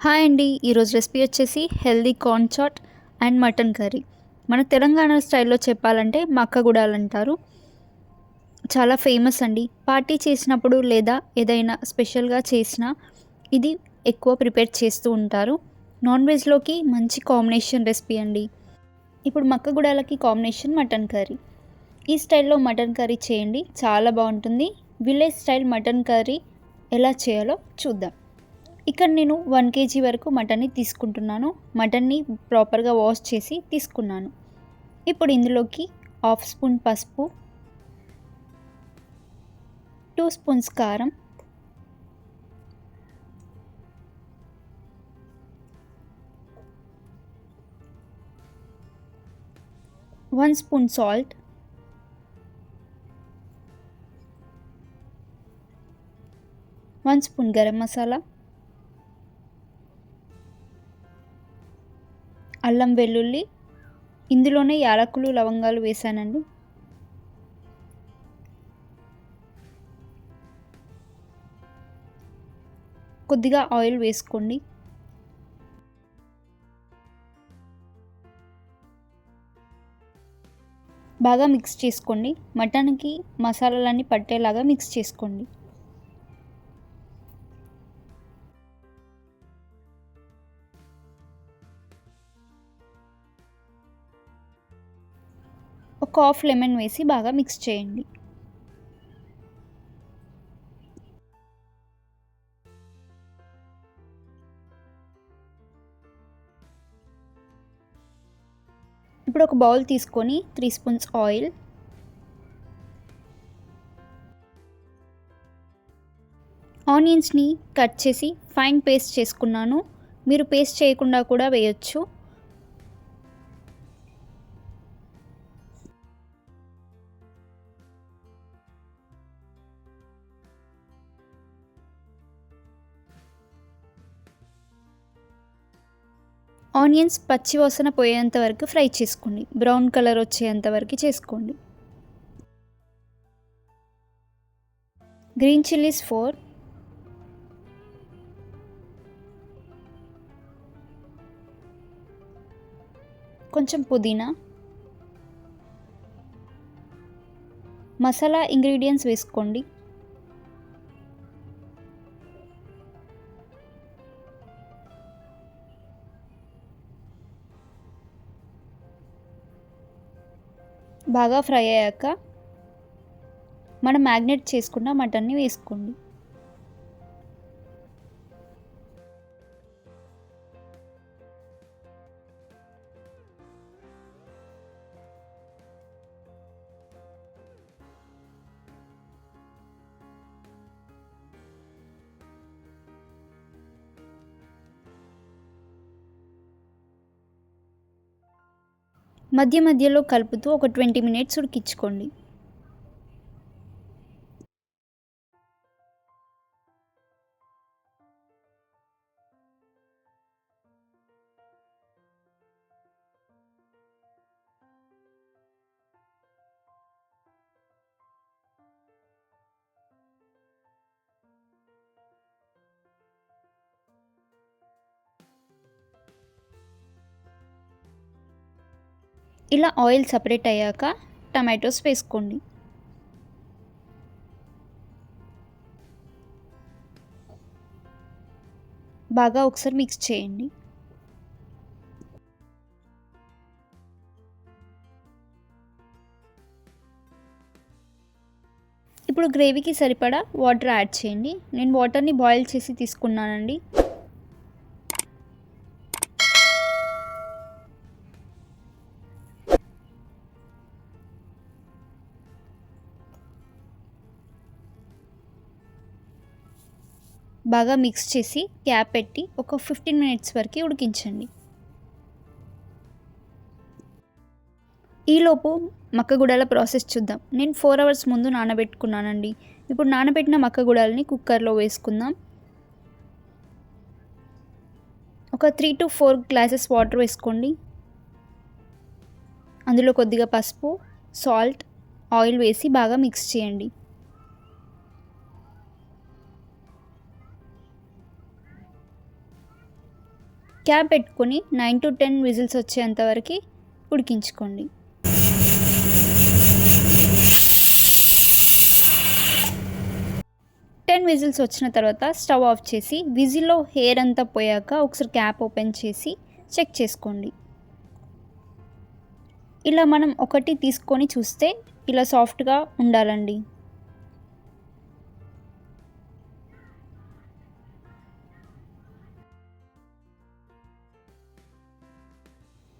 Hi అండి. ఈరోజు recipe వచ్చేసి healthy corn chaat and mutton curry. మన తెలంగాణ స్టైల్లో చెప్పాలంటే మక్కగుడాలు అంటారు. చాలా ఫేమస్ అండి. పార్టీ చేసినప్పుడు లేదా ఏదైనా స్పెషల్గా చేసినా ఇది ఎక్కువ ప్రిపేర్ చేస్తూ ఉంటారు. నాన్ వెజ్లోకి మంచి కాంబినేషన్ రెసిపీ అండి. ఇప్పుడు మక్కగుడాలకి కాంబినేషన్ మటన్ కర్రీ. ఈ స్టైల్లో మటన్ కర్రీ చేయండి. చాలా బాగుంటుంది. విలేజ్ స్టైల్ మటన్ కర్రీ ఎలా చేయాలో చూద్దాం. ఇక్కడ నేను వన్ కేజీ వరకు మటన్ని తీసుకుంటున్నాను. మటన్ని ప్రాపర్గా వాష్ చేసి తీసుకున్నాను. ఇప్పుడు ఇందులోకి హాఫ్ స్పూన్ పసుపు టూ స్పూన్స్ కారం one spoon salt one spoon garam masala అల్లం వెల్లుల్లి ఇందులోనే యాలకులు లవంగాలు వేసానండి కొద్దిగా ఆయిల్ వేసుకోండి. బాగా మిక్స్ చేసుకోండి. మటన్కి మసాలాలన్నీ పట్టేలాగా మిక్స్ చేసుకోండి. ఒక హాఫ్ లెమన్ వేసి బాగా మిక్స్ చేయండి. ఇప్పుడు ఒక బౌల్ తీసుకొని త్రీ స్పూన్స్ ఆయిల్. ఆనియన్స్ని కట్ చేసి ఫైన్ పేస్ట్ చేసుకున్నాను. మీరు పేస్ట్ చేయకుండా కూడా వేయొచ్చు. ఆనియన్స్ పచ్చి వాసన పోయేంత వరకు ఫ్రై చేసుకోండి. బ్రౌన్ కలర్ వచ్చేంత వరకు చేసుకోండి. Green chillies four. కొంచెం పుదీనా. మసాలా ఇంగ్రీడియంట్స్ వేసుకోండి. బాగా ఫ్రై అయ్యాక మనం మ్యాగ్నేట్ చేసుకున్న మటన్ని వేసుకోండి. మధ్య మధ్యలో కలుపుతూ ఒక ట్వంటీ మినిట్స్ ఉడికించుకోండి. ఇలా ఆయిల్ సపరేట్ అయ్యాక టమాటోస్ వేసుకోండి. బాగా ఒకసారి మిక్స్ చేయండి. ఇప్పుడు గ్రేవీకి సరిపడా వాటర్ యాడ్ చేయండి. నేను వాటర్ని బాయిల్ చేసి తీసుకున్నానండి. బాగా మిక్స్ చేసి క్యాప్ పెట్టి ఒక ఫిఫ్టీన్ మినిట్స్ వరకు ఉడికించండి. ఈలోపు మక్కగుడాల ప్రాసెస్ చూద్దాం. నేను ఫోర్ అవర్స్ ముందు నానబెట్టుకున్నానండి. ఇప్పుడు నానబెట్టిన మక్కగుడాలని కుక్కర్లో వేసుకుందాం. ఒక three to four glasses water వేసుకోండి. అందులో కొద్దిగా పసుపు సాల్ట్ ఆయిల్ వేసి బాగా మిక్స్ చేయండి. క్యాప్ పెట్టుకొని నైన్ టు టెన్ విజిల్స్ వచ్చేంత వరకు ఉడికించుకోండి. టెన్ విజిల్స్ వచ్చిన తర్వాత స్టవ్ ఆఫ్ చేసి విజిల్లో హెయిర్ అంతా పోయాక ఒకసారి క్యాప్ ఓపెన్ చేసి చెక్ చేసుకోండి. ఇలా మనం ఒకటి తీసుకొని చూస్తే ఇలా సాఫ్ట్గా ఉండాలండి.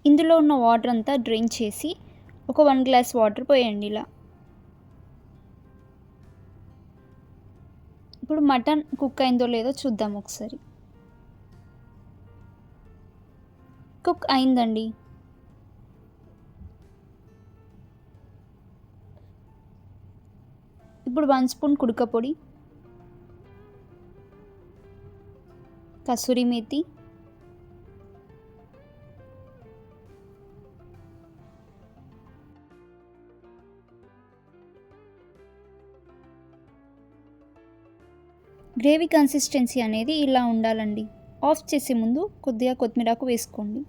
ఇందులో ఉన్న వాటర్ అంతా డ్రైన్ చేసి ఒక వన్ గ్లాస్ వాటర్ పోయండి ఇలా. ఇప్పుడు మటన్ కుక్ అయిందో లేదో చూద్దాం ఒకసారి. కుక్ అయిందండి. ఇప్పుడు వన్ స్పూన్ కుడుకపొడి కసూరి మేతి గ్రేవీ కన్సిస్టెన్సీ అనేది ఇలా ఉండాలండి. ఆఫ్ చేసే ముందు కొద్దిగా కొత్తిమీరాకు వేసుకోండి.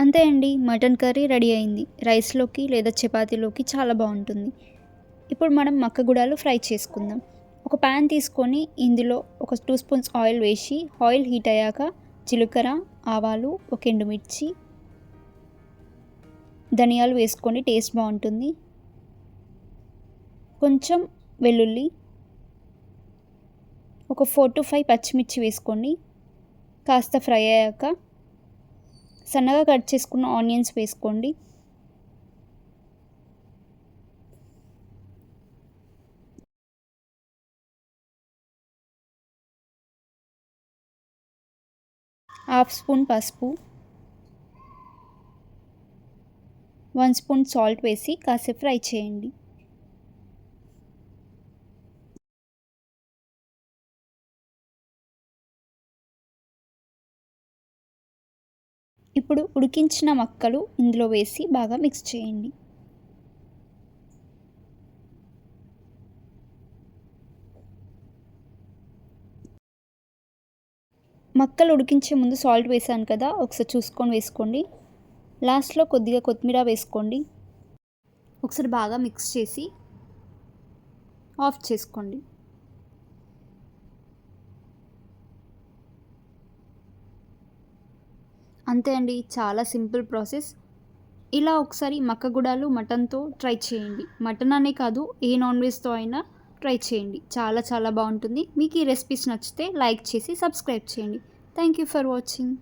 అంతే అండి మటన్ కర్రీ రెడీ అయింది. రైస్లోకి లేదా చపాతీలోకి చాలా బాగుంటుంది. ఇప్పుడు మనం మక్కగుడాలు ఫ్రై చేసుకుందాం. ఒక ప్యాన్ తీసుకొని ఇందులో ఒక టూ స్పూన్స్ ఆయిల్ వేసి ఆయిల్ హీట్ అయ్యాక జీలకర్ర ఆవాలు ఒక ఎండుమిర్చి ధనియాలు వేసుకోండి టేస్ట్ బాగుంటుంది. కొంచెం వెల్లుల్లి ఒక ఫోర్ టు ఫైవ్ పచ్చిమిర్చి వేసుకోండి. కాస్త ఫ్రై అయ్యాక సన్నగా కట్ చేసుకున్న ఆనియన్స్ వేసుకోండి. హాఫ్ స్పూన్ పసుపు వన్ స్పూన్ సాల్ట్ వేసి కాసేపు ఫ్రై చేయండి. ఇప్పుడు ఉడికించిన మక్కలు ఇందులో వేసి బాగా మిక్స్ చేయండి. మక్కలు ఉడికించే ముందు సాల్ట్ వేసాను కదా ఒకసారి చూసుకొని వేసుకోండి. లాస్ట్లో కొద్దిగా కొత్తిమీర వేసుకోండి. ఒకసారి బాగా మిక్స్ చేసి ఆఫ్ చేసుకోండి. అంతే అండి చాలా సింపుల్ ప్రాసెస్. ఇలా ఒకసారి మక్కగుడాలు మటన్తో ట్రై చేయండి. మటన్ అనే కాదు ఏ నాన్ వెజ్తో అయినా ట్రై చేయండి. చాలా చాలా బాగుంటుంది. మీకు ఈ రెసిపీస్ నచ్చితే లైక్ చేసి సబ్స్క్రైబ్ చేయండి. Thank you for watching.